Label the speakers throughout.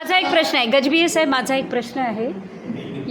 Speaker 1: माझा एक प्रश्न आहे. गजबीये साहेब माझा एक प्रश्न आहे.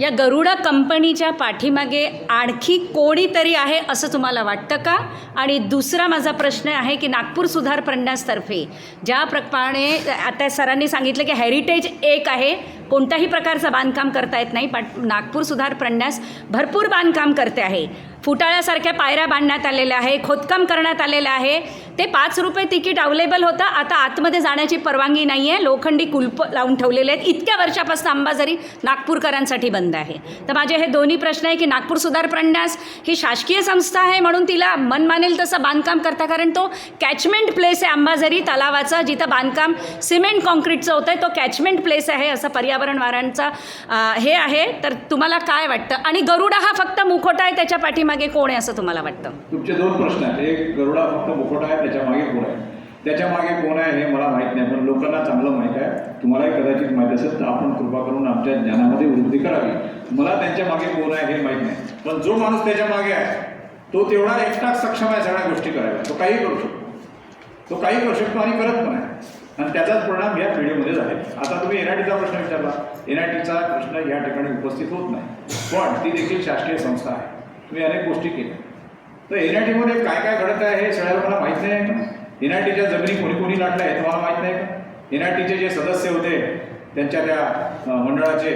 Speaker 1: या गरुडा कंपनीच्या पाठीमागे आणखी कोणीतरी आहे असं तुम्हाला वाटतं का? आणि दुसरा माझा प्रश्न आहे की नागपूर सुधार प्रन्यासतर्फे ज्या प्रमाणे आता सरांनी सांगितलं की हेरिटेज एक आहे. कोणत्याही प्रकारचं बांधकाम करता येत नाही पण नागपूर सुधार प्रन्यास भरपूर बांधकाम करते आहे. फुटाळ्यासारख्या पायऱ्या बांधण्यात आलेल्या आहे खोदकाम करण्यात आलेलं आहे. ते पाच रुपये तिकीट अवेलेबल होतं. आता आतमध्ये जाण्याची परवानगी नाही आहे लोखंडी कुलप लावून ठेवलेले आहेत. इतक्या वर्षापासून अंबाझरी नागपूरकरांसाठी बंद आहे. तर माझे हे दोन्ही प्रश्न आहे की नागपूर सुधार प्रन्यास ही शासकीय संस्था आहे म्हणून तिला मन मानेल तसं बांधकाम करता कारण तो कॅचमेंट प्लेस आहे अंबाझरी तलावाचा जिथं बांधकाम सिमेंट कॉन्क्रीटचं होतं आहे तो कॅचमेंट प्लेस आहे असं पर्यावरण वारांचा हे आहे. तर तुम्हाला काय वाटतं? आणि गरुडा हा फक्त मुखोटा आहे त्याच्या पाठीमागे कोण आहे असं तुम्हाला वाटतं?
Speaker 2: तुमचे दोन प्रश्न आहेत. एक गरुडा फक्त मुखोटा आहे. त्याच्यामागे कोण आहे? त्याच्यामागे कोण आहे हे मला माहीत नाही पण लोकांना चांगलं माहीत आहे. तुम्हालाही कदाचित माहीत असेल तर आपण कृपा करून आमच्या ज्ञानामध्ये वृद्धी करावी. मला त्यांच्या मागे कोण आहे हे माहीत नाही. पण जो माणूस त्याच्यामागे आहे तो तेवढा एकटाच सक्षम आहे सगळ्या गोष्टी करायला. तो काही करू शकतो. तो काही करू शकतो आणि करत पण आहे. आणि त्याचाच परिणाम या पिढीमध्ये झाले आता तुम्ही एनआयटीचा प्रश्न विचारला. एनआयटीचा प्रश्न या ठिकाणी उपस्थित होत नाही. पण ती देखील शासकीय संस्था आहे. तुम्ही अनेक गोष्टी केल्या. तर एन आय टीमध्ये काय काय घडत आहे हे सगळ्या लोकांना माहीत नाही. आहे का एन आय टीच्या जमिनी कोणी कोणी लाटल्या आहे तुम्हाला माहीत नाही. का एन आय टीचे जे सदस्य होते त्यांच्या त्या मंडळाचे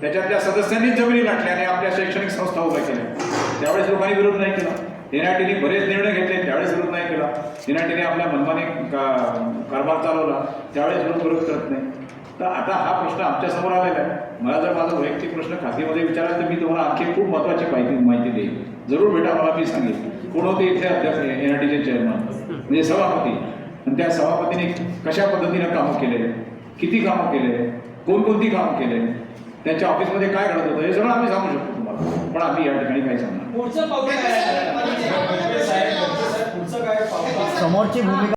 Speaker 2: त्याच्यातल्या सदस्यांनी जमिनी लाटल्या आणि आपल्या शैक्षणिक संस्था उभ्या केल्या. त्यावेळेस लोकांनी विरोध नाही केला. एन आय टीने बरेच निर्णय घेतले त्यावेळेस विरोध नाही केला. एन आय टीने आपल्या मनमाने का कारभार चालवला. त्यावेळेस विरोध विरोध करत नाही. तर आता हा प्रश्न आमच्यासमोर आलेला आहे. मला जर माझा वैयक्तिक प्रश्न खात्यामध्ये विचाराल तर मी तुम्हाला आणखी खूप महत्त्वाची माहिती माहिती देईन. जरूर भेटा मला मी सांगेन. कोण होते इथे अध्यक्ष एन आय टीचे चेअरमन म्हणजे सभापती. आणि त्या सभापतीने कशा पद्धतीनं कामं केले किती कामं केले कोणकोणती कामं केले त्यांच्या ऑफिसमध्ये काय घडत होतं? हे सगळं आम्ही सांगू शकतो तुम्हाला. पण आम्ही या ठिकाणी काही सांगणार.
Speaker 3: पुढचं काय काय
Speaker 4: समोरची भूमिका